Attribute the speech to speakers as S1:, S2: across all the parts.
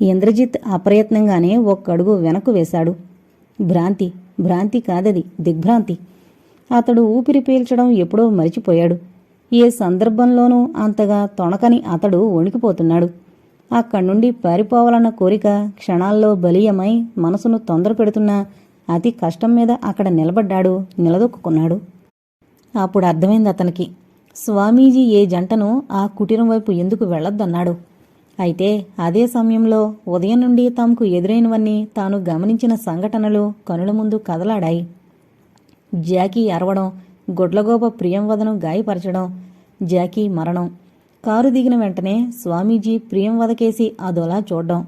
S1: ఇంద్రజిత్ అప్రయత్నంగానే ఒక్కడుగు వెనక్కు వేశాడు. భ్రాంతి భ్రాంతి కాదది దిగ్భ్రాంతి. అతడు ఊపిరి పీల్చడం ఎప్పుడో మరిచిపోయాడు. ఏ సందర్భంలోనూ అంతగా తొణకని అతడు వణికిపోతున్నాడు. అక్కడి నుండి పారిపోవాలన్న కోరిక క్షణాల్లో బలీయమై మనసును తొందర పెడుతున్నా అతి కష్టం మీద అక్కడ నిలబడ్డాడు నిలదొక్కున్నాడు. అప్పుడు అర్థమైంది అతనికి స్వామీజీ ఏ జంటను ఆ కుటీరం వైపు ఎందుకు వెళ్ళొద్దన్నాడు? అయితే అదే సమయంలో ఉదయం నుండి తమకు ఎదురైనవన్నీ తాను గమనించిన సంఘటనలు కనుల ముందు కదలాడాయి. జాకీ అరవడం గుడ్లగోప ప్రియంవదను గాయపరచడం జాకీ మరణం. కారు దిగిన వెంటనే స్వామీజీ ప్రియంవదకేసి అదోలా చూడ్డం.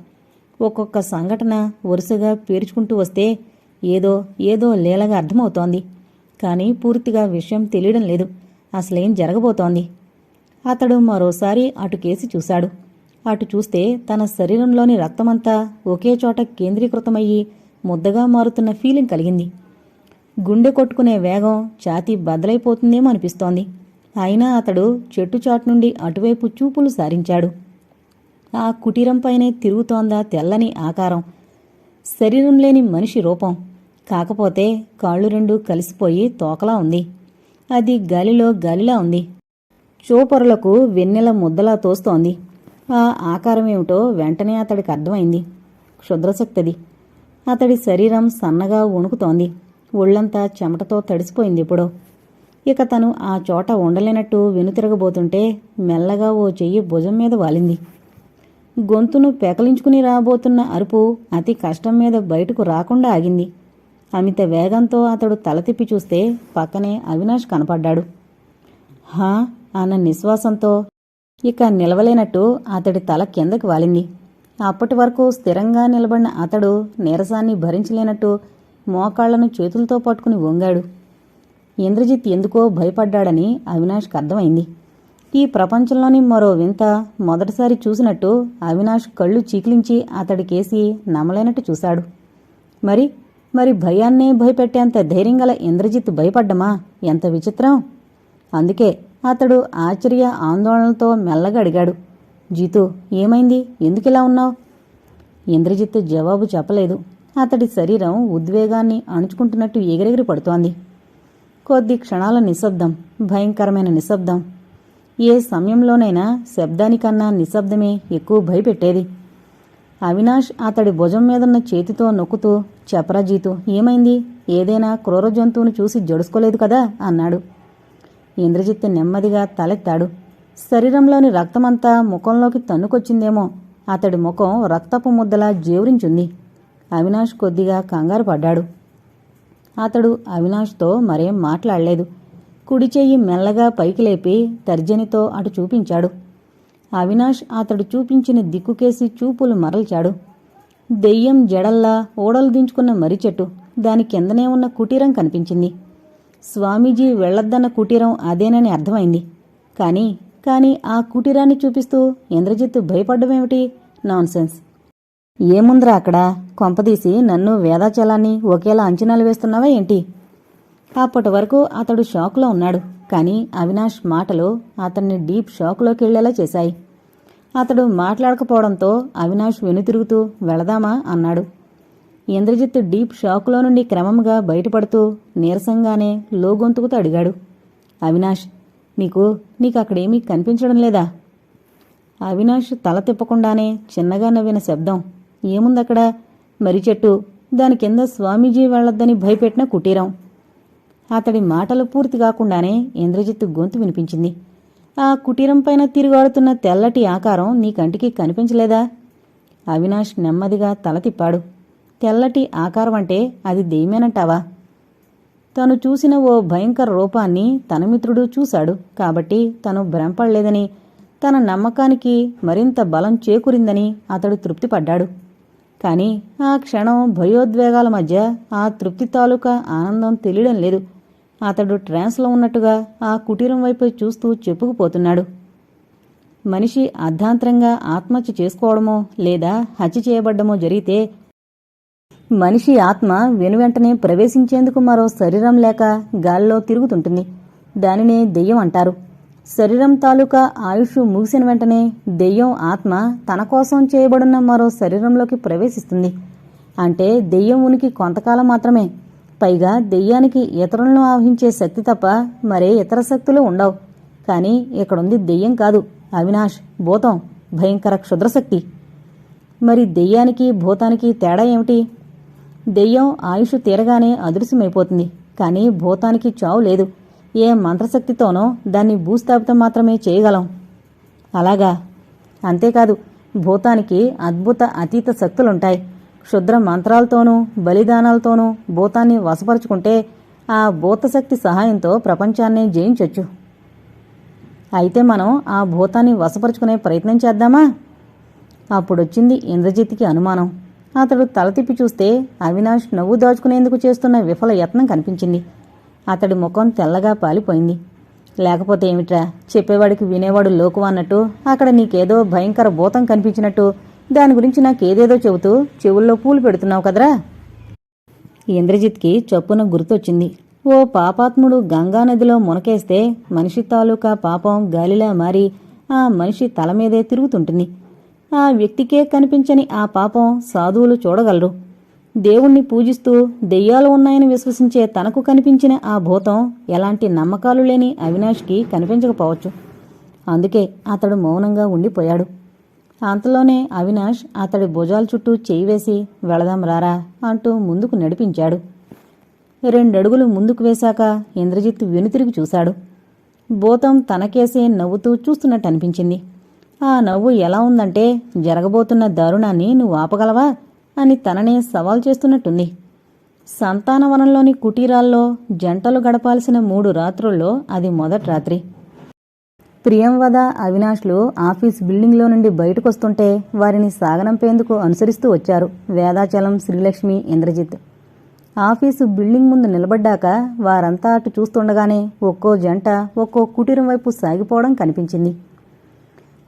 S1: ఒక్కొక్క సంఘటన వరుసగా పేర్చుకుంటూ వస్తే ఏదో ఏదో లీలగా అర్థమవుతోంది. కానీ పూర్తిగా విషయం తెలియడం లేదు. అసలేం జరగబోతోంది? అతడు మరోసారి అటుకేసి చూశాడు. అటు చూస్తే తన శరీరంలోని రక్తమంతా ఒకే చోట కేంద్రీకృతమయ్యి ముద్దగా మారుతున్న ఫీలింగ్ కలిగింది. గుండె కొట్టుకునే వేగం ఛాతీ బదలైపోతుందేమో అనిపిస్తోంది. అయినా అతడు చెట్టు చాటు నుండి అటువైపు చూపులు సారించాడు. ఆ కుటీరంపైనే తిరుగుతోందా తెల్లని ఆకారం. శరీరం లేని మనిషి రూపం. కాకపోతే కాళ్ళు రెండు కలిసిపోయి తోకలా ఉంది. అది గాలిలో గాలిలా ఉంది. చూపరులకు వెన్నెల ముద్దలా తోస్తోంది. ఆ ఆకారమేమిటో వెంటనే అతడికి అర్థమైంది. క్షుద్రశక్తిది. అతడి శరీరం సన్నగా వణుకుతోంది. ఒళ్ళంతా చెమటతో తడిసిపోయింది ఇప్పుడు. ఇక తను ఆ చోట ఉండలేనట్టు వెనుతిరగబోతుంటే మెల్లగా ఓ చెయ్యి భుజం మీద వాలింది. గొంతును పెకలించుకుని రాబోతున్న అరుపు అతి కష్టం మీద బయటకు రాకుండా ఆగింది. అమిత వేగంతో అతడు తల తిప్పి చూస్తే పక్కనే అవినాష్ కనపడ్డాడు. హా! అన్న నిశ్వాసంతో ఇక నిలవలేనట్టు అతడి తల కిందకి వాలింది. అప్పటి వరకు స్థిరంగా నిలబడిన అతడు నీరసాన్ని భరించలేనట్టు మోకాళ్ళను చేతులతో పట్టుకుని వంగాడు. ఇంద్రజిత్ ఎందుకో భయపడ్డాడని అవినాష్కి అర్థమైంది. ఈ ప్రపంచంలోని మరో వింత మొదటిసారి చూసినట్టు అవినాష్ కళ్ళు చీకిలించి అతడికేసి నమ్మలేనట్టు చూశాడు. మరి మరి భయాన్నే భయపెట్టేంత ధైర్యం గల ఇంద్రజిత్ భయపడ్డమా? ఎంత విచిత్రం! అందుకే అతడు ఆశ్చర్య ఆందోళనలతో మెల్లగా అడిగాడు జీతు ఏమైంది? ఎందుకిలా ఉన్నావు? ఇంద్రజిత్ జవాబు చెప్పలేదు. అతడి శరీరం ఉద్వేగాన్ని అణుచుకుంటున్నట్టు ఎగిరెగిరి పడుతోంది. కొద్ది క్షణాల నిశ్శబ్దం భయంకరమైన నిశ్శబ్దం. ఏ సమయంలోనైనా శబ్దానికన్నా నిశ్శబ్దమే ఎక్కువ భయపెట్టేది. అవినాష్ అతడి భుజం మీదున్న చేతితో నొక్కుతూ చెప్పరా జీతు ఏమైంది? ఏదైనా క్రూర జంతువును చూసి జడుసుకోలేదు కదా? అన్నాడు. ఇంద్రజిత్ నెమ్మదిగా తలెత్తాడు. శరీరంలోని రక్తమంతా ముఖంలోకి తన్నుకొచ్చిందేమో. అతడి ముఖం రక్తపు ముద్దలా జేవురించుంది. అవినాష్ కొద్దిగా కంగారు పడ్డాడు. అతడు అవినాష్తో మరేం మాట్లాడలేదు. కుడి చెయ్యి మెల్లగా పైకి లేపి తర్జనితో అటు చూపించాడు. అవినాష్ అతడు చూపించిన దిక్కుకేసి చూపులు మరల్చాడు. దెయ్యం జడల్లా ఓడలు దించుకున్న మర్రి చెట్టు. దాని కిందనే ఉన్న కుటీరం కనిపించింది. స్వామీజీ వెళ్ళొద్దన్న కుటీరం అదేనని అర్థమైంది. కాని కాని ఆ కుటీరాన్ని చూపిస్తూ ఇంద్రజిత్ భయపడ్డమేమిటి? నాన్సెన్స్. ఏముందిరా అక్కడ? కొంపదీసి నన్ను వేదాచలాన్ని ఒకేలా అంచనాలు వేస్తున్నావా ఏంటి? అప్పటి వరకు అతడు షాక్లో ఉన్నాడు. కానీ అవినాష్ మాటలు అతన్ని డీప్ షాక్లోకి వెళ్ళేలా చేశాయి. అతడు మాట్లాడకపోవడంతో అవినాష్ వెనుతిరుగుతూ వెళదామా? అన్నాడు. ఇంద్రజిత్ డీప్ షాక్లో నుండి క్రమంగా బయటపడుతూ నీరసంగానే లోగొంతుకుతూ అడిగాడు. అవినాష్ నీకు నీకు అక్కడేమీ కనిపించడం లేదా? అవినాష్ తల తిప్పకుండానే చిన్నగా నవ్విన శబ్దం. ఏముందక్కడ? మర్రి చెట్టు దాని కింద స్వామీజీ వెళ్ళొద్దని భయపెట్టిన కుటీరం. అతడి మాటలు పూర్తి కాకుండానే ఇంద్రజిత్ గొంతు వినిపించింది. ఆ కుటీరం పైన తిరుగాడుతున్న తెల్లటి ఆకారం నీ కంటికి కనిపించలేదా? అవినాష్ నెమ్మదిగా తల తిప్పాడు. తెల్లటి ఆకారం అంటే అది దెయ్యమేనంటావా తను చూసిన ఓ భయంకర రూపాన్ని తన మిత్రుడు చూశాడు. కాబట్టి తను భ్రమపడలేదని తన నమ్మకానికి మరింత బలం చేకూరిందని అతడు తృప్తిపడ్డాడు. కాని ఆ క్షణం భయోద్వేగాల మధ్య ఆ తృప్తి తాలూకా ఆనందం తెలియడం లేదు. అతడు ట్రాన్స్లో ఉన్నట్టుగా ఆ కుటీరం వైపు చూస్తూ చెప్పుకుపోతున్నాడు. మనిషి అర్ధాంతరంగా ఆత్మహత్య చేసుకోవడమో లేదా హత్య చేయబడ్డమో జరిగితే మనిషి ఆత్మ వెనువెంటనే ప్రవేశించేందుకు మరో శరీరం లేక గాలిలో తిరుగుతుంటుంది. దానినే దెయ్యం అంటారు. శరీరం తాలూకా ఆయుష్ ముగిసిన వెంటనే దెయ్యం ఆత్మ తన కోసం చేయబడిన మరో శరీరంలోకి ప్రవేశిస్తుంది. అంటే దెయ్యం ఉనికి కొంతకాలం మాత్రమే. పైగా దెయ్యానికి ఇతరులను ఆవహించే శక్తి తప్ప మరే ఇతర శక్తులు ఉండవు. కానీ ఇక్కడుంది దెయ్యం కాదు. అవినాష్ భూతం భయంకర క్షుద్రశక్తి. మరి దెయ్యానికి భూతానికి తేడా ఏమిటి? దెయ్యం ఆయుష్ తీరగానే అదృశ్యమైపోతుంది. కానీ భూతానికి చావు లేదు. ఏ మంత్రశక్తితోనో దాన్ని భూస్థాపితం మాత్రమే చేయగలం. అలాగా? అంతేకాదు భూతానికి అద్భుత అతీత శక్తులుంటాయి. క్షుద్ర మంత్రాలతోనూ బలిదానాలతోనూ భూతాన్ని వశపరుచుకుంటే ఆ భూతశక్తి సహాయంతో ప్రపంచాన్ని జయించొచ్చు. అయితే మనం ఆ భూతాన్ని వశపరుచుకునే ప్రయత్నం చేద్దామా? అప్పుడొచ్చింది ఇంద్రజిత్కి అనుమానం. అతడు తల తిప్పి చూస్తే అవినాష్ నవ్వు దాచుకునేందుకు చేస్తున్న విఫల యత్నం కనిపించింది. అతడి ముఖం తెల్లగా పాలిపోయింది. లేకపోతే ఏమిట్రా? చెప్పేవాడికి వినేవాడు లోకు అన్నట్టు అక్కడ నీకేదో భయంకర భూతం కనిపించినట్టు దాని గురించి నాకేదేదో చెబుతూ చెవుల్లో పూలు పెడుతున్నావు కదరా? ఇంద్రజిత్కి చప్పున గుర్తొచ్చింది. ఓ పాపాత్ముడు గంగానదిలో మునకేస్తే మనిషి తాలూకా పాపం గాలిలా మారి ఆ మనిషి తల మీదే తిరుగుతుంటుంది. ఆ వ్యక్తికే కనిపించని ఆ పాపం సాధువులు చూడగలరు. దేవుణ్ణి పూజిస్తూ దెయ్యాలు ఉన్నాయని విశ్వసించే తనకు కనిపించిన ఆ భూతం ఎలాంటి నమ్మకాలు లేని అవినాష్కి కనిపించకపోవచ్చు. అందుకే అతడు మౌనంగా ఉండిపోయాడు. అంతలోనే అవినాష్ అతడి భుజాల చుట్టూ చేయి వేసి వెళదాం రారా అంటూ ముందుకు నడిపించాడు. రెండడుగులు ముందుకు వేశాక ఇంద్రజిత్ వెనుతిరిగి చూశాడు. భూతం తనకేసే నవ్వుతూ చూస్తున్నట్టు అనిపించింది. ఆ నవ్వు ఎలా ఉందంటే జరగబోతున్న దారుణాన్ని నువ్వు ఆపగలవా అని తననే సవాల్ చేస్తున్నట్టుంది. సంతానవనంలోని కుటీరాల్లో జంటలు గడపాల్సిన మూడు రాత్రుల్లో అది మొదటి రాత్రి. ప్రియంవద అవినాష్లు ఆఫీస్ బిల్డింగ్లో నుండి బయటకొస్తుంటే వారిని సాగనంపేందుకు అనుసరిస్తూ వచ్చారు వేదాచలం శ్రీలక్ష్మి ఇంద్రజిత్. ఆఫీసు బిల్డింగ్ ముందు నిలబడ్డాక వారంతా అటు చూస్తుండగానే ఒక్కో జంట ఒక్కో కుటీరం వైపు సాగిపోవడం కనిపించింది.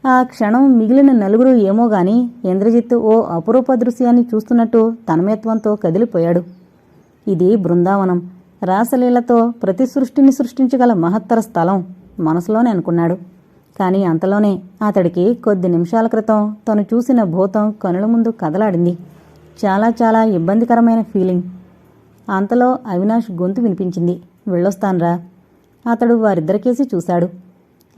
S1: ఆ క్షణం మిగిలిన నలుగురు ఏమో గాని ఇంద్రజిత్ ఓ అపురూప దృశ్యాన్ని చూస్తున్నట్టు తన్మయత్వంతో కదిలిపోయాడు. ఇది బృందావనం. రాసలీలతో ప్రతి సృష్టిని సృష్టించగల మహత్తర స్థలం మనసులోనే అనుకున్నాడు. కానీ అంతలోనే అతడికి కొద్ది నిమిషాల క్రితం తను చూసిన భూతం కనుల ముందు కదలాడింది. చాలా చాలా ఇబ్బందికరమైన ఫీలింగ్. అంతలో అవినాష్ గొంతు వినిపించింది. వెళ్ళొస్తాన్రా. అతడు వారిద్దరికేసి చూశాడు.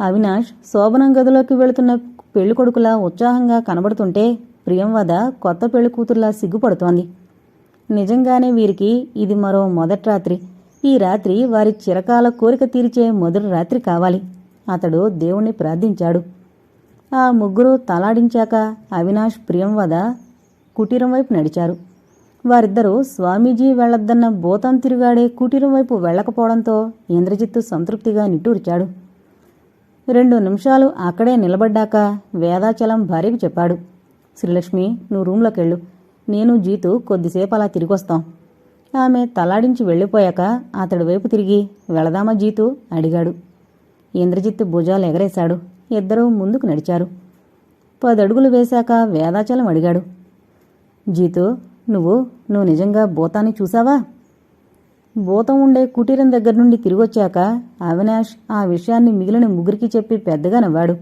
S1: అవినాష్ శోభనం గదిలోకి వెళుతున్న పెళ్ళికొడుకులా ఉత్సాహంగా కనబడుతుంటే ప్రియంవద కొత్త పెళ్ళి కూతురులా సిగ్గుపడుతోంది. నిజంగానే వీరికి ఇది మరో మొదటి రాత్రి. ఈ రాత్రి వారి చిరకాల కోరిక తీర్చే మొదటి రాత్రి కావాలి. అతడు దేవుణ్ణి ప్రార్థించాడు. ఆ ముగ్గురు తలాడించాక అవినాష్ ప్రియంవద కుటీరం వైపు నడిచారు. వారిద్దరూ స్వామీజీ వెళ్ళొద్దన్న భూతం తిరుగాడే కుటీరం వైపు వెళ్ళకపోవడంతో ఇంద్రజిత్తు సంతృప్తిగా నిట్టూర్చాడు. రెండు నిమిషాలు అక్కడే నిలబడ్డాక వేదాచలం భార్యకు చెప్పాడు. శ్రీలక్ష్మి నువ్వు రూంలోకెళ్ళు నేను జీతు కొద్దిసేపు అలా తిరిగొస్తాం. ఆమె తలాడించి వెళ్ళిపోయాక అతడి వైపు తిరిగి వెళదామా జీతు? అడిగాడు. ఇంద్రజిత్తు భుజాలు ఎగరేశాడు. ఇద్దరూ ముందుకు నడిచారు. పదడుగులు వేశాక వేదాచలం అడిగాడు. జీతు నువ్వు నువ్వు నిజంగా భూతాన్ని చూసావా భూతం ఉండే కుటీరం దగ్గర నుండి తిరిగొచ్చాక అవినాష్ ఆ విషయాన్ని మిగిలిన ముగ్గురికి చెప్పి పెద్దగా నవ్వాడు.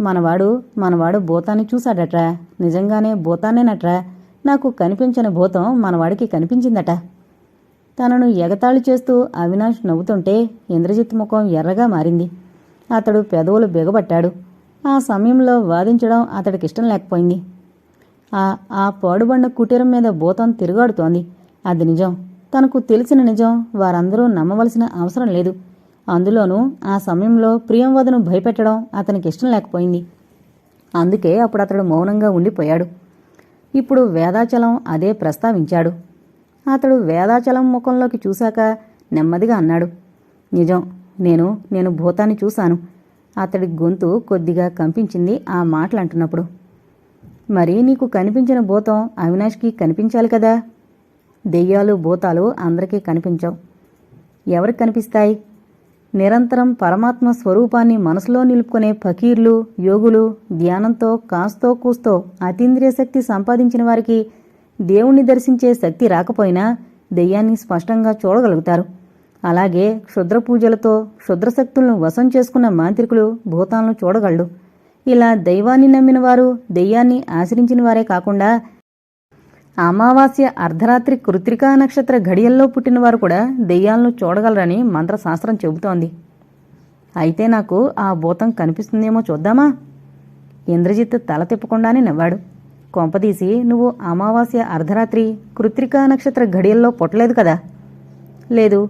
S1: మనవాడు మనవాడు భూతాన్ని చూశాడట్రా. నిజంగానే భూతాన్నేనట్రా. నాకు కనిపించిన భూతం మనవాడికి కనిపించిందట. తనను ఎగతాళి చేస్తూ అవినాష్ నవ్వుతుంటే ఇంద్రజిత్ ముఖం ఎర్రగా మారింది. అతడు పెదవులు బిగబట్టాడు. ఆ సమయంలో వాదించడం అతడికిష్టం లేకపోయింది. ఆ ఆ పాడుబండ కుటీరం మీద భూతం తిరుగాడుతోంది. అది నిజం. తనకు తెలిసిన నిజం వారందరూ నమ్మవలసిన అవసరం లేదు. అందులోనూ ఆ సమయంలో ప్రియంవదను భయపెట్టడం అతనికి ఇష్టం లేకపోయింది. అందుకే అప్పుడు అతడు మౌనంగా ఉండిపోయాడు. ఇప్పుడు వేదాచలం అదే ప్రస్తావించాడు. అతడు వేదాచలం ముఖంలోకి చూశాక నెమ్మదిగా అన్నాడు నిజం నేను నేను భూతాన్ని చూశాను. అతడి గొంతు కొద్దిగా కంపించింది ఆ మాటలు అంటున్నప్పుడు మరి నీకు కనిపించిన భూతం అవినాష్కి కనిపించాలి కదా? దెయ్యాలు భూతాలు అందరికీ కనిపించవు. ఎవరికి కనిపిస్తాయి? నిరంతరం పరమాత్మ స్వరూపాన్ని మనసులో నిలుపుకునే ఫకీర్లు యోగులు ధ్యానంతో కాస్తో కూస్తో అతీంద్రియ శక్తి సంపాదించిన వారికి దేవుణ్ణి దర్శించే శక్తి రాకపోయినా దెయ్యాన్ని స్పష్టంగా చూడగలుగుతారు. అలాగే క్షుద్ర పూజలతో క్షుద్రశక్తులను వశం చేసుకున్న మాంత్రికులు భూతాలను చూడగలడు ఇలా దైవాన్ని నమ్మిన వారు దెయ్యాన్ని ఆశ్రయించిన వారే కాకుండా అమావాస్య అర్ధరాత్రి కృత్రికా నక్షత్ర ఘడియల్లో పుట్టినవారు కూడా దెయ్యాలను చూడగలరని మంత్రశాస్త్రం చెబుతోంది. అయితే నాకు ఆ భూతం కనిపిస్తుందేమో చూద్దామా? ఇంద్రజిత్ తల తిప్పకుండానే నవ్వాడు. కొంపదీసి నువ్వు అమావాస్య అర్ధరాత్రి కృత్రికా నక్షత్ర ఘడియల్లో పుట్టలేదు కదా? లేదు.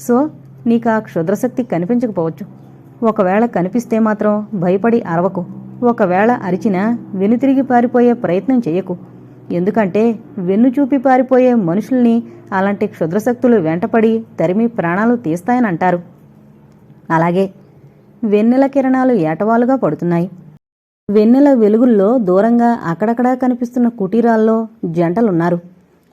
S1: సో నీకు ఆ క్షుద్రశక్తి కనిపించకపోవచ్చు. ఒకవేళ కనిపిస్తే మాత్రం భయపడి అరవకు. ఒకవేళ అరిచినా వెనుతిరిగి పారిపోయే ప్రయత్నం చేయకు ఎందుకంటే వెన్ను చూపి పారిపోయే మనుషుల్ని అలాంటి క్షుద్రశక్తులు వెంటపడి తరిమి ప్రాణాలు తీస్తాయని అంటారు. అలాగే వెన్నెల కిరణాలు ఏటవాలుగా పడుతున్నాయి. వెన్నెల వెలుగుల్లో దూరంగా అక్కడక్కడా కనిపిస్తున్న కుటీరాల్లో జంటలున్నారు.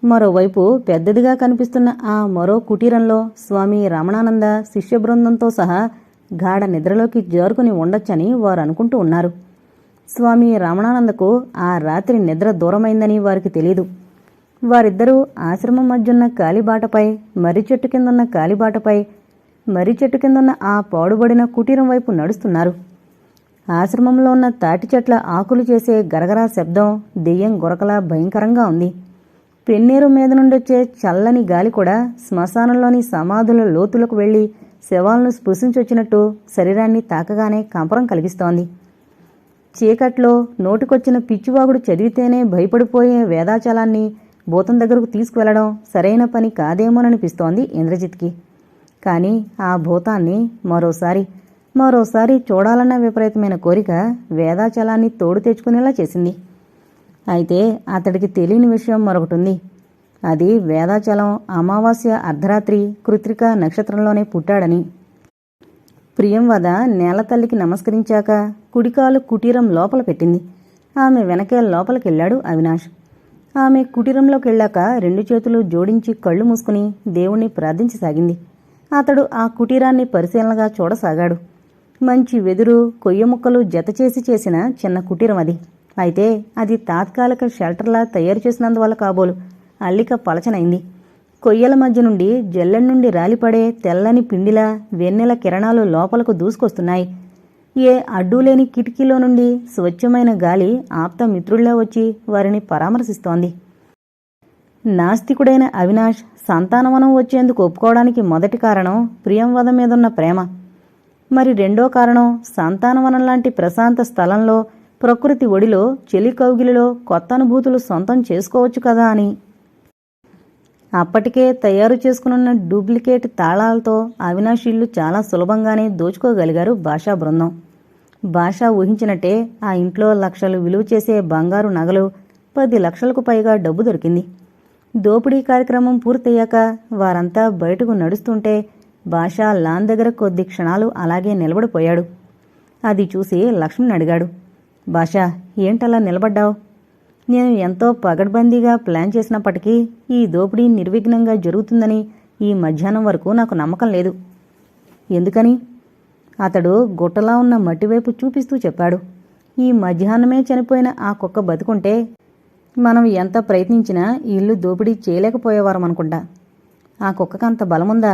S1: మరోవైపు పెద్దదిగా కనిపిస్తున్న ఆ మరో కుటీరంలో స్వామి రమణానంద శిష్య బృందంతో సహా గాఢ నిద్రలోకి జారుకుని ఉండొచ్చని వారు అనుకుంటూ ఉన్నారు. స్వామి రమణానందకు ఆ రాత్రి నిద్ర దూరమైందని వారికి తెలీదు. వారిద్దరూ ఆశ్రమం మధ్యున్న కాలిబాటపై మర్రి చెట్టు కిందున్న కాలిబాటపై మర్రి చెట్టు కిందున్న ఆ పాడుబడిన కుటీరం వైపు నడుస్తున్నారు. ఆశ్రమంలో ఉన్న తాటి చెట్ల ఆకులు చేసే గరగరా శబ్దం దెయ్యం గురకలా భయంకరంగా ఉంది. పెన్నేరు మీద నుండొచ్చే చల్లని గాలి కూడా శ్మశానంలోని సమాధుల లోతులకు వెళ్ళి శవాలను స్పృశించొచ్చినట్టు శరీరాన్ని తాకగానే కంపరం కలిగిస్తోంది. చీకట్లో నోటికొచ్చిన పిచ్చివాగుడు చదివితేనే భయపడిపోయే వేదాచలాన్ని భూతం దగ్గరకు తీసుకువెళ్ళడం సరైన పని కాదేమోననిపిస్తోంది ఇంద్రజిత్కి. కానీ ఆ భూతాన్ని మరోసారి మరోసారి చూడాలన్న విపరీతమైన కోరిక వేదాచలాన్ని తోడు తెచ్చుకునేలా చేసింది. అయితే అతడికి తెలియని విషయం మరొకటి ఉంది అది వేదాచలం అమావాస్య అర్ధరాత్రి కృత్రిక నక్షత్రంలోనే పుట్టాడని. ప్రియంవద నేలతల్లికి నమస్కరించాక కుడికాలు కుటీరం లోపల పెట్టింది. ఆమె వెనకే లోపలికెళ్ళాడు అవినాష్. ఆమె కుటీరంలోకి వెళ్ళాక రెండు చేతులు జోడించి కళ్ళు మూసుకుని దేవుణ్ణి ప్రార్థించసాగింది. అతడు ఆ కుటీరాన్ని పరిశీలనగా చూడసాగాడు. మంచి వెదురు కొయ్య ముక్కలు జతచేసి చేసిన చిన్న కుటీరం అది. అయితే అది తాత్కాలిక షెల్టర్లా తయారు చేసినందువల్ల కాబోలు అల్లిక పలచనైంది. కొయ్యల మధ్య నుండి జల్లె నుండి రాలిపడే తెల్లని పిండిలా వెన్నెల కిరణాలు లోపలకు దూసుకొస్తున్నాయి. ఏ అడ్డులేని కిటికీలో నుండి స్వచ్ఛమైన గాలి ఆప్త మిత్రుల్లా వచ్చి వారిని పరామర్శిస్తోంది. నాస్తికుడైన అవినాష్ సంతానవనం వచ్చేందుకు ఒప్పుకోవడానికి మొదటి కారణం ప్రియంవద మీదున్న ప్రేమ. మరి రెండో కారణం సంతానవనం లాంటి ప్రశాంత స్థలంలో ప్రకృతి ఒడిలో చెలి కౌగిలిలో కొత్త అనుభూతులు సొంతం చేసుకోవచ్చు కదా అని అప్పటికే తయారు చేసుకునున్న డూప్లికేట్ తాళాలతో అవినాష్ ఇల్లు చాలా సులభంగానే దోచుకోగలిగారు భాషా బృందం. భాష ఊహించినట్టే ఆ ఇంట్లో లక్షలు విలువ చేసే బంగారు నగలు పది లక్షలకు పైగా డబ్బు దొరికింది. దోపిడీ కార్యక్రమం పూర్తయ్యాక వారంతా బయటకు నడుస్తుంటే భాష లాన్ దగ్గర కొద్ది క్షణాలు అలాగే నిలబడిపోయాడు. అది చూసి లక్ష్మణ్ అడిగాడు భాష ఏంటలా నిలబడ్డావు? నేను ఎంతో పగడ్బందీగా ప్లాన్ చేసినప్పటికీ ఈ దోపిడీ నిర్విఘ్నంగా జరుగుతుందని ఈ మధ్యాహ్నం వరకు నాకు నమ్మకం లేదు. ఎందుకని? అతడు గుట్టలా ఉన్న మట్టివైపు చూపిస్తూ చెప్పాడు. ఈ మధ్యాహ్నమే చనిపోయిన ఆ కుక్క బతుకుంటే మనం ఎంత ప్రయత్నించినా ఇల్లు దోపిడీ చేయలేకపోయేవారం అనుకుంటా ఆ కుక్కకంత బలముందా?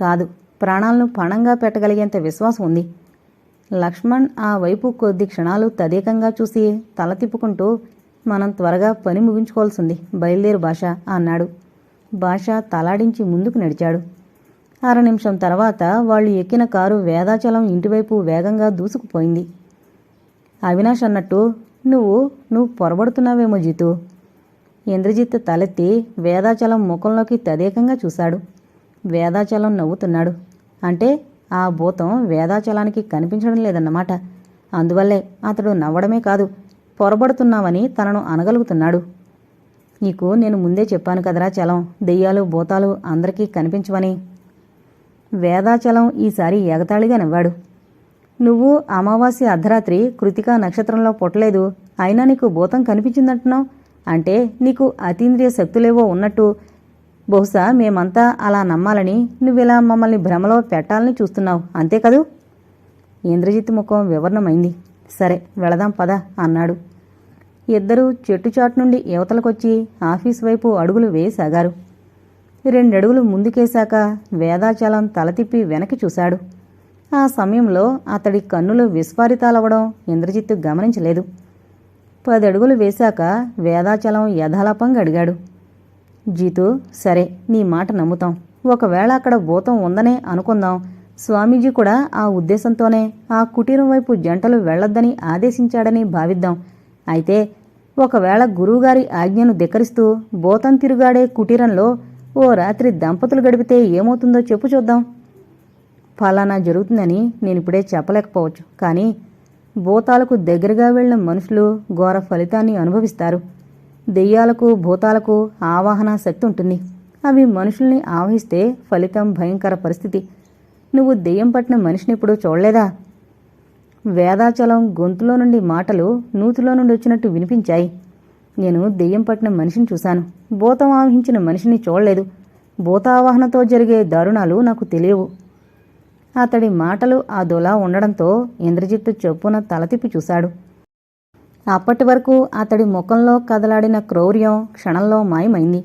S1: కాదు. ప్రాణాలను పణంగా పెట్టగలిగేంత విశ్వాసం ఉంది. లక్ష్మణ్ ఆ వైపు కొద్ది క్షణాలు తదేకంగా చూసి తల తిప్పుకుంటూ మనం త్వరగా పని ముగించుకోవాల్సింది. బయలుదేరు భాష అన్నాడు. భాష తలాడించి ముందుకు నడిచాడు. అర నిమిషం తర్వాత వాళ్ళు ఎక్కిన కారు వేదాచలం ఇంటివైపు వేగంగా దూసుకుపోయింది. అవినాష్ అన్నట్టు నువ్వు నువ్వు పొరబడుతున్నావేమో జీతు? ఇంద్రజిత్ తలెత్తి వేదాచలం ముఖంలోకి తదేకంగా చూశాడు. వేదాచలం నవ్వుతున్నాడు. అంటే ఆ భూతం వేదాచలానికి కనిపించడం లేదన్నమాట. అందువల్లే అతడు నవ్వడమే కాదు పొరబడుతున్నావని తనను అనగలుగుతున్నాడు. నీకు నేను ముందే చెప్పాను కదరా చలం దెయ్యాలు భూతాలు అందరికీ కనిపించవని. వేదాచలం ఈసారి ఎగతాళిగా నవ్వాడు. నువ్వు అమావాస్య అర్ధరాత్రి కృతికా నక్షత్రంలో పుట్టలేదు అయినా నీకు భూతం కనిపించిందంటున్నావు? అంటే నీకు అతీంద్రియ శక్తులేవో ఉన్నట్టు. బహుశా మేమంతా అలా నమ్మాలని నువ్విలా మమ్మల్ని భ్రమలో పెట్టాలని చూస్తున్నావు అంతే కదూ? ఇంద్రజిత్ ముఖం వివరణమైంది. సరే వెళదాం పద అన్నాడు. ఇద్దరూ చెట్టుచాటు నుండి యువతలకొచ్చి ఆఫీస్ వైపు అడుగులు వేయసాగారు. రెండడుగులు ముందుకేశాక వేదాచలం తల తిప్పి వెనక్కి చూశాడు. ఆ సమయంలో అతడి కన్నులు విస్ఫారితాలవ్వడం ఇంద్రజిత్తు గమనించలేదు. పదడుగులు వేశాక వేదాచలం యథాలాపంగా అడిగాడు. జీతు సరే నీ మాట నమ్ముతాం. ఒకవేళ అక్కడ భూతం ఉందనే అనుకుందాం. స్వామీజీ కూడా ఆ ఉద్దేశంతోనే ఆ కుటీరం వైపు జంటలు వెళ్ళొద్దని ఆదేశించాడని భావిద్దాం. అయితే ఒకవేళ గురువుగారి ఆజ్ఞను ధిక్కరిస్తూ భూతం తిరుగాడే కుటీరంలో ఓ రాత్రి దంపతులు గడిపితే ఏమవుతుందో చెప్పు చూద్దాం. ఫలానా జరుగుతుందని నేనిప్పుడే చెప్పలేకపోవచ్చు. కానీ భూతాలకు దగ్గరగా వెళ్ళిన మనుషులు ఘోర ఫలితాన్ని అనుభవిస్తారు. దెయ్యాలకు భూతాలకు ఆవాహన శక్తి ఉంటుంది. అవి మనుషుల్ని ఆవహిస్తే ఫలితం భయంకర పరిస్థితి. నువ్వు దెయ్యం పట్టిన మనిషినిప్పుడు చూడలేదా? వేదాచలం గొంతులో నుండి మాటలు నూతిలో నుండి వచ్చినట్టు వినిపించాయి. నేను దెయ్యం పట్టిన మనిషిని చూశాను. భూతం ఆవహించిన మనిషిని చూడలేదు. భూతావాహనతో జరిగే దారుణాలు నాకు తెలియవు. అతడి మాటలు అదోలా ఉండడంతో ఇంద్రజిత్తు చొప్పున తల తిప్పి చూశాడు. అప్పటి వరకు అతడి ముఖంలో కదలాడిన క్రౌర్యం క్షణంలో మాయమైంది.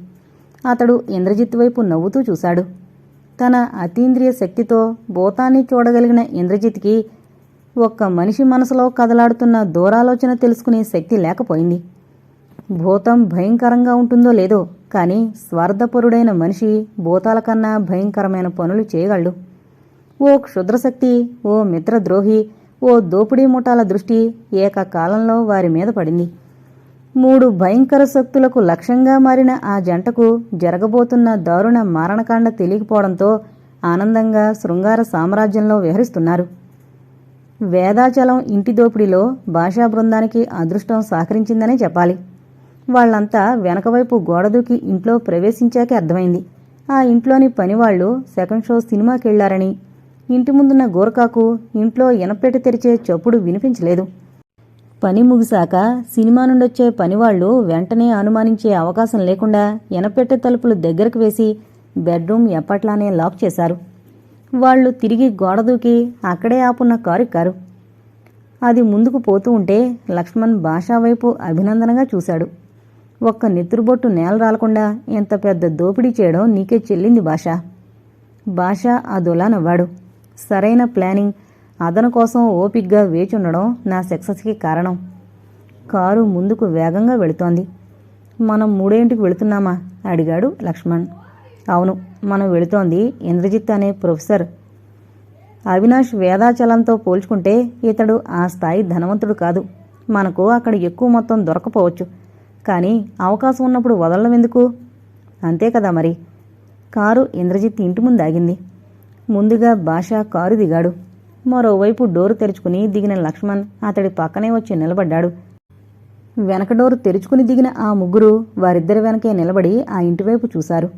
S1: అతడు ఇంద్రజిత్ వైపు నవ్వుతూ చూశాడు. తన అతీంద్రియ శక్తితో భూతాన్ని చూడగలిగిన ఇంద్రజిత్కి ఒక్క మనిషి మనసులో కదలాడుతున్న దూరాలోచన తెలుసుకునే శక్తి లేకపోయింది. భూతం భయంకరంగా ఉంటుందో లేదో కానీ స్వార్థపరుడైన మనిషి భూతాల కన్నా భయంకరమైన పనులు చేయగలడు. ఓ క్షుద్రశక్తి ఓ మిత్రద్రోహి ఓ దోపిడీ ముఠాల దృష్టి ఏకకాలంలో వారి మీద పడింది. మూడు భయంకర శక్తులకు లక్ష్యంగా మారిన ఆ జంటకు జరగబోతున్న దారుణ మారణకాండ తెలియకపోవడంతో ఆనందంగా శృంగార సామ్రాజ్యంలో విహరిస్తున్నారు. వేదాచలం ఇంటి దోపిడీలో భాషా బృందానికి అదృష్టం సహకరించిందనే చెప్పాలి. వాళ్ళంతా వెనకవైపు గోడదూకి ఇంట్లో ప్రవేశించాకే అర్థమైంది. ఆ ఇంట్లోని పనివాళ్ళు సెకండ్ షో సినిమాకెళ్ళారని ఇంటి ముందున్న గోర్కాకు ఇంట్లో ఇనపెట్టి తెరిచే చప్పుడు వినిపించలేదు. పని ముగిశాక సినిమా నుండొచ్చే పనివాళ్ళు వెంటనే అనుమానించే అవకాశం లేకుండా ఎనపెట్టె తలుపులు దగ్గరకు వేసి బెడ్రూమ్ ఎప్పట్లానే లాక్ చేశారు. వాళ్ళు తిరిగి గోడ దూకి అక్కడే ఆపున్న కారు ఎక్కారు. అది ముందుకు పోతూ ఉంటే లక్ష్మణ్ భాషా వైపు అభినందనగా చూశాడు. ఒక్క నెత్తురుబొట్టు నేల రాలకుండా ఎంత పెద్ద దోపిడీ చేయడం నీకే చెల్లింది భాష. భాష అదోలా నవ్వాడు. సరైన ప్లానింగ్ అతను కోసం ఓపిగ్గా వేచుండడం నా సక్సెస్కి కారణం. కారు ముందుకు వేగంగా వెళుతోంది. మనం మూడేంటికి వెళుతున్నామా? అడిగాడు లక్ష్మణ్. అవును మనం వెళుతోంది ఇంద్రజిత్ అనే ప్రొఫెసర్. అవినాష్ వేదాచలంతో పోల్చుకుంటే ఇతడు ఆ స్థాయి ధనవంతుడు కాదు. మనకు అక్కడ ఎక్కువ మొత్తం దొరకపోవచ్చు. కానీ అవకాశం ఉన్నప్పుడు వదలడం ఎందుకు? అంతే కదా మరి. కారు ఇంద్రజిత్ ఇంటి ముందు ఆగింది. ముందుగా భాష కారు దిగాడు. మరోవైపు డోరు తెరుచుకుని దిగిన లక్ష్మణ్ అతడి పక్కనే వచ్చి నిలబడ్డాడు. వెనక డోరు తెరుచుకుని దిగిన ఆ ముగ్గురు వారిద్దరి వెనకే నిలబడి ఆ ఇంటివైపు చూశారు.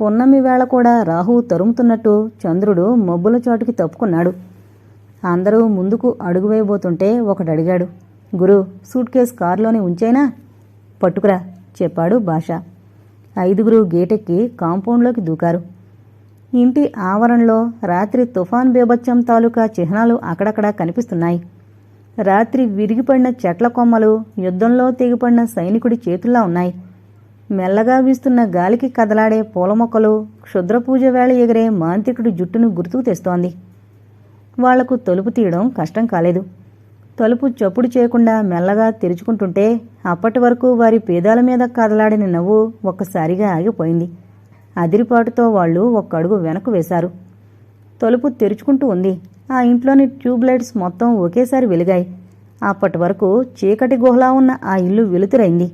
S1: పున్నమి వేళ కూడా రాహు తరుముతున్నట్టు చంద్రుడు మబ్బుల చాటుకి తప్పుకున్నాడు. అందరూ ముందుకు అడుగు వేయబోతుంటే ఒకడు అడిగాడు గురు సూట్ కేస్ కారులోనే ఉంచైనా? పట్టుకురా చెప్పాడు భాష. ఐదుగురు గేటెక్కి కాంపౌండ్లోకి దూకారు. ఇంటి ఆవరణలో రాత్రి తుఫాన్ బేబచ్చం తాలూకా చిహ్నాలు అక్కడక్కడా కనిపిస్తున్నాయి. రాత్రి విరిగిపడిన చెట్ల కొమ్మలు యుద్ధంలో తెగిపడిన సైనికుడి చేతుల్లా ఉన్నాయి. మెల్లగా వీస్తున్న గాలికి కదలాడే పూల మొక్కలు క్షుద్రపూజ వేళ ఎగిరే మాంత్రికుడి జుట్టును గుర్తుకు తెస్తోంది. వాళ్ళకు తలుపు తీయడం కష్టం కాలేదు. తలుపు చప్పుడు చేయకుండా మెల్లగా తెరుచుకుంటుంటే అప్పటి వరకు వారి పేదాల మీద కదలాడిన నవ్వు ఒక్కసారిగా ఆగిపోయింది. అదిరిపాటుతో వాళ్ళు ఒక్క అడుగు వెనక్కు వేశారు. తలుపు తెరుచుకుంటూ ఉంది. ఆ ఇంట్లోని ట్యూబ్ లైట్స్ మొత్తం ఒకేసారి వెలిగాయి. అప్పటి వరకు చీకటి గుహలా ఉన్న ఆ ఇల్లు వెలుతురైంది.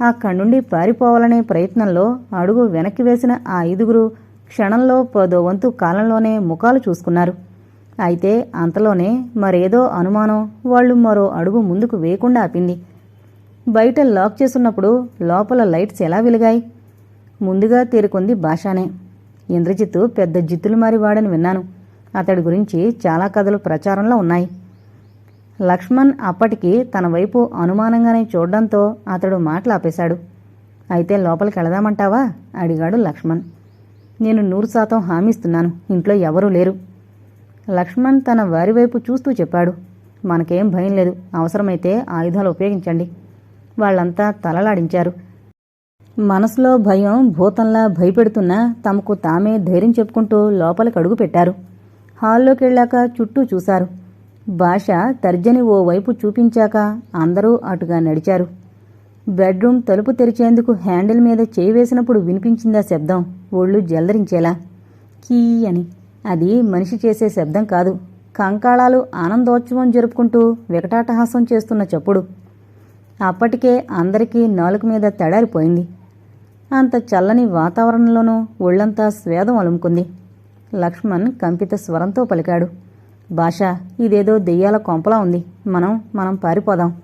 S1: అక్కడ్నుండి పారిపోవాలనే ప్రయత్నంలో అడుగు వెనక్కి వేసిన ఆ ఐదుగురు క్షణంలో పదో వంతు కాలంలోనే ముఖాలు చూసుకున్నారు. అయితే అంతలోనే మరేదో అనుమానం వాళ్ళు మరో అడుగు ముందుకు వేయకుండా ఆపింది. బయట లాక్ చేసున్నప్పుడు లోపల లైట్స్ ఎలా వెలిగాయి? ముందుగా తేరుకుంది భాషానే. ఇంద్రజిత్తు పెద్ద జిత్తులు మారివాడని విన్నాను. అతడి గురించి చాలా కథలు ప్రచారంలో ఉన్నాయి. లక్ష్మణ్ అప్పటికి తన వైపు అనుమానంగానే చూడడంతో అతడు మాటలు ఆపేశాడు. అయితే లోపలికి వెళదామంటావా? అడిగాడు లక్ష్మణ్. నేను నూరు శాతం హామీస్తున్నాను ఇంట్లో ఎవరూ లేరు. లక్ష్మణ్ తన వారి వైపు చూస్తూ చెప్పాడు. మనకేం భయం లేదు. అవసరమైతే ఆయుధాలు ఉపయోగించండి. వాళ్ళంతా తలలాడించారు. మనసులో భయం భూతంలా భయపెడుతున్నా తమకు తామే ధైర్యం చెప్పుకుంటూ లోపలికి అడుగు పెట్టారు. హాల్లోకి వెళ్ళాక చుట్టూ చూశారు. భాష తర్జని ఓ వైపు చూపించాక అందరూ అటుగా నడిచారు. బెడ్రూమ్ తలుపు తెరిచేందుకు హ్యాండిల్ మీద చేయి వేసినప్పుడు వినిపించిందా శబ్దం ఒళ్ళు జల్లరించేలా కీ అని. అది మనిషి చేసే శబ్దం కాదు. కంకాళాలు ఆనందోత్సవం జరుపుకుంటూ వికటాటహాసం చేస్తున్న చప్పుడు. అప్పటికే అందరికీ నాలుగు మీద తడారిపోయింది. అంత చల్లని వాతావరణంలోనూ ఒళ్ళంతా స్వేదం అలుముకుంది. లక్ష్మణ్ కంపిత స్వరంతో పలికాడు. భాష ఇదేదో దెయ్యాల కొంపలా ఉంది. మనం మనం పారిపోదాం.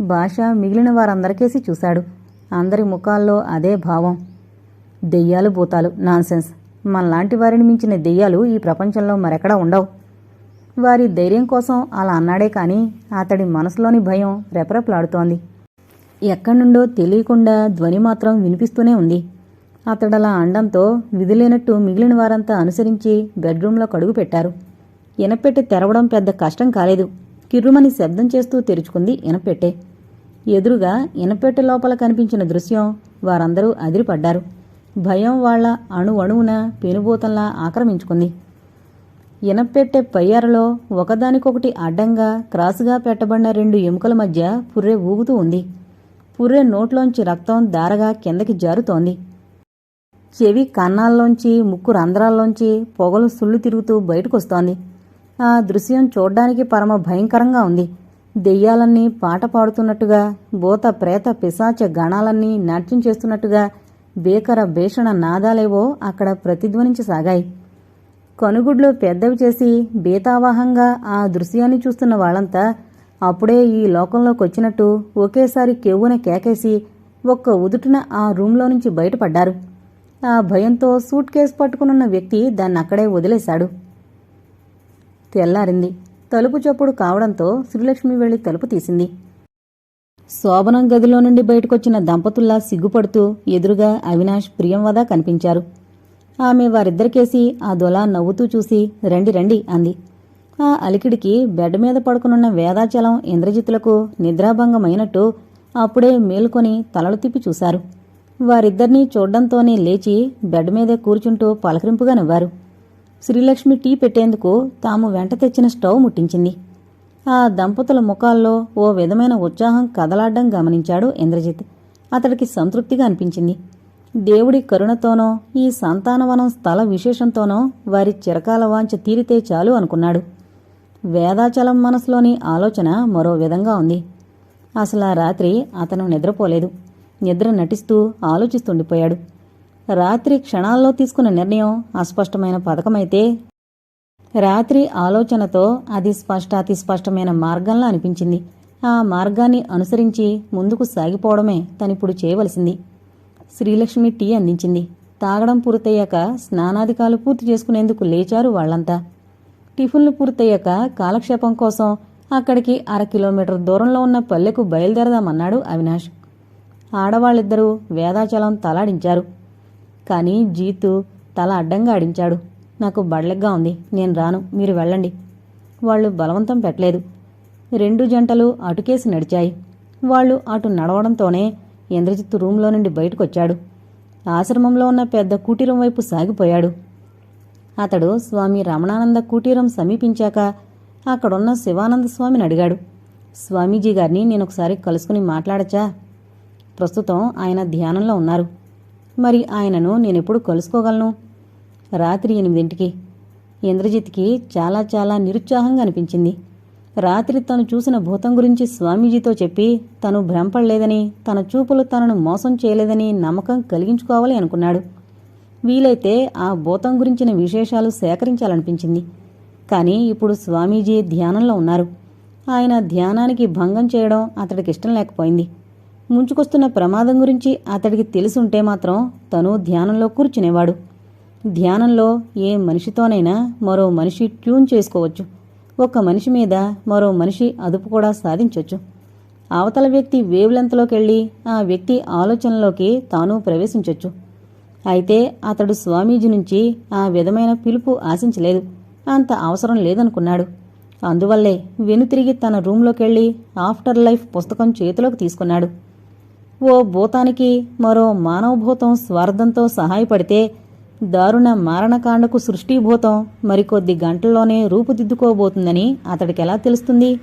S1: భాష మిగిలిన వారందరికేసి చూశాడు. అందరి ముఖాల్లో అదే భావం. దెయ్యాలు భూతాలు నాన్సెన్స్. మనలాంటి వారిని మించిన దెయ్యాలు ఈ ప్రపంచంలో మరెక్కడా ఉండవు. వారి ధైర్యం కోసం అలా అన్నాడే కానీ అతడి మనసులోని భయం రెపరెపలాడుతోంది. ఎక్కడి నుండో తెలియకుండా ధ్వని మాత్రం వినిపిస్తూనే ఉంది. అతడలా అండంతో విధులేనట్టు మిగిలిన వారంతా అనుసరించి బెడ్రూంలో కడుగు పెట్టారు. ఇనపెట్టె తెరవడం పెద్ద కష్టం కాలేదు. కిర్రుమని శబ్దం చేస్తూ తెరుచుకుంది ఇనపెట్టె ఎదురుగా ఇనపెట్టె లోపల కనిపించిన దృశ్యం వారందరూ అదిరిపడ్డారు. భయం వాళ్ళ అణు అణువున పెనుబోతంలా ఆక్రమించుకుంది. ఇనపెట్టె పయ్యారలో ఒకదానికొకటి అడ్డంగా క్రాసుగా పెట్టబడిన రెండు ఎముకల మధ్య పుర్రె ఊగుతూ ఉంది. పుర్రె నోట్లోంచి రక్తం దారగా కిందకి జారుతోంది. చెవి కన్నాల్లోంచి ముక్కు రంధ్రాల్లోంచి పొగలు సుళ్ళు తిరుగుతూ బయటకొస్తోంది. ఆ దృశ్యం చూడ్డానికి పరమ భయంకరంగా ఉంది. దెయ్యాలన్నీ పాట పాడుతున్నట్టుగా భూత ప్రేత పిశాచ గణాలన్నీ నాట్యం చేస్తున్నట్టుగా భీకర భీషణ నాదాలేవో అక్కడ ప్రతిధ్వనించసాగాయి. కనుగుడ్లు పెద్దవి చేసి బీతావాహంగా ఆ దృశ్యాన్ని చూస్తున్న వాళ్ళంతా అప్పుడే ఈ లోకంలోకి వచ్చినట్టు ఒకేసారి కెవ్వున కేకేసి ఒక్క ఉదుటున ఆ రూంలో నుంచి బయటపడ్డారు. ఆ భయంతో సూట్ కేసు పట్టుకునున్న వ్యక్తి దాన్ని అక్కడే వదిలేశాడు. తెల్లారింది. తలుపు చప్పుడు కావడంతో శ్రీలక్ష్మి వెళ్ళి తలుపు తీసింది. శోభనం గదిలో నుండి బయటకొచ్చిన దంపతుల్లా సిగ్గుపడుతూ ఎదురుగా అవినాష్ ప్రియంవద కనిపించారు. ఆమె వారిద్దరికేసి ఆ దొలా నవ్వుతూ చూసి రండి రండి అంది. ఆ అలికిడికి బెడ్ మీద పడుకునున్న వేదాచలం ఇంద్రజిత్తులకు నిద్రాభంగమైనట్టు అప్పుడే మేలుకొని తలలు తిప్పి చూశారు. వారిద్దరినీ చూడ్డంతోనే లేచి బెడ్ మీదే కూర్చుంటూ పలకరింపుగా నవ్వారు. శ్రీలక్ష్మి టీ పెట్టేందుకు తాము వెంట తెచ్చిన స్టవ్ ముట్టించింది. ఆ దంపతుల ముఖాల్లో ఓ విధమైన ఉత్సాహం కదలాడ్డం గమనించాడు ఇంద్రజిత్. అతడికి సంతృప్తిగా అనిపించింది. దేవుడి కరుణతోనో ఈ సంతానవనం స్థల విశేషంతోనో వారి చిరకాల వాంఛ తీరితే చాలు అనుకున్నాడు. వేదాచలం మనసులోని ఆలోచన మరో విధంగా ఉంది. అసలు ఆ రాత్రి అతను నిద్రపోలేదు. నిద్ర నటిస్తూ ఆలోచిస్తుండిపోయాడు. రాత్రి క్షణాల్లో తీసుకున్న నిర్ణయం అస్పష్టమైన పథకమైతే రాత్రి ఆలోచనతో అది స్పష్టాతి స్పష్టమైన మార్గంలా అనిపించింది. ఆ మార్గాన్ని అనుసరించి ముందుకు సాగిపోవడమే తనిప్పుడు చేయవలసింది. శ్రీలక్ష్మి టీ అందించింది. తాగడం పూర్తయ్యాక స్నానాధికాలు పూర్తి చేసుకునేందుకు లేచారు వాళ్ళంతా టిఫిన్లు పూర్తయ్యాక కాలక్షేపం కోసం అక్కడికి అర కిలోమీటర్ దూరంలో ఉన్న పల్లెకు బయలుదేరదామన్నాడు అవినాష్. ఆడవాళ్ళిద్దరూ వేదాచలం తలాడించారు. కానీ జీతు తల అడ్డంగా ఆడించాడు. నాకు బడలెగ్గా ఉంది నేను రాను మీరు వెళ్ళండి. వాళ్ళు బలవంతం పెట్టలేదు. రెండు జంటలు అటుకేసి నడిచాయి. వాళ్ళు అటు నడవడంతోనే ఇంద్రజిత్ రూంలో నుండి బయటకొచ్చాడు. ఆశ్రమంలో ఉన్న పెద్ద కుటీరం వైపు సాగిపోయాడు. అతడు స్వామి రమణానంద కుటీరం సమీపించాక అక్కడున్న శివానంద స్వామిని అడిగాడు. స్వామీజీ గారిని నేను ఒకసారి కలుసుకుని మాట్లాడచ్చా? ప్రస్తుతం ఆయన ధ్యానంలో ఉన్నారు. మరి ఆయనను నేనెప్పుడు కలుసుకోగలను? రాత్రి ఎనిమిదింటికి. ఇంద్రజిత్కి చాలా చాలా నిరుత్సాహంగా అనిపించింది. రాత్రి తను చూసిన భూతం గురించి స్వామీజీతో చెప్పి తను భ్రమపడలేదని తన చూపులు తనను మోసం చేయలేదని నమ్మకం కలిగించుకోవాలి అనుకున్నాడు. వీలైతే ఆ భూతం గురించిన విశేషాలు సేకరించాలనిపించింది. కానీ ఇప్పుడు స్వామీజీ ధ్యానంలో ఉన్నారు. ఆయన ధ్యానానికి భంగం చేయడం అతడికి ఇష్టం లేకపోయింది. ముంచుకొస్తున్న ప్రమాదం గురించి అతడికి తెలుసుంటే మాత్రం తను ధ్యానంలో కూర్చునేవాడు. ధ్యానంలో ఏ మనిషితోనైనా మరో మనిషి ట్యూన్ చేసుకోవచ్చు. ఒక మనిషి మీద మరో మనిషి అదుపు కూడా సాధించవచ్చు అవతల వ్యక్తి వేవ్లెంత్లోకెళ్ళి ఆ వ్యక్తి ఆలోచనలోకి తాను ప్రవేశించొచ్చు. అయితే అతడు స్వామీజీ నుంచి ఆ విధమైన పిలుపు ఆశించలేదు. అంత అవసరం లేదనుకున్నాడు. అందువల్లే వెనుతిరిగి తన రూంలోకెళ్ళి ఆఫ్టర్ లైఫ్ పుస్తకం చేతిలోకి తీసుకున్నాడు. ఓ భూతానికి మరో మానవభూతం స్వార్థంతో సహాయపడితే దారుణ మారణకాండకు సృష్టిభూతం మరికొద్ది గంటల్లోనే రూపుదిద్దుకోబోతుందని అతడికెలా తెలుస్తుంది?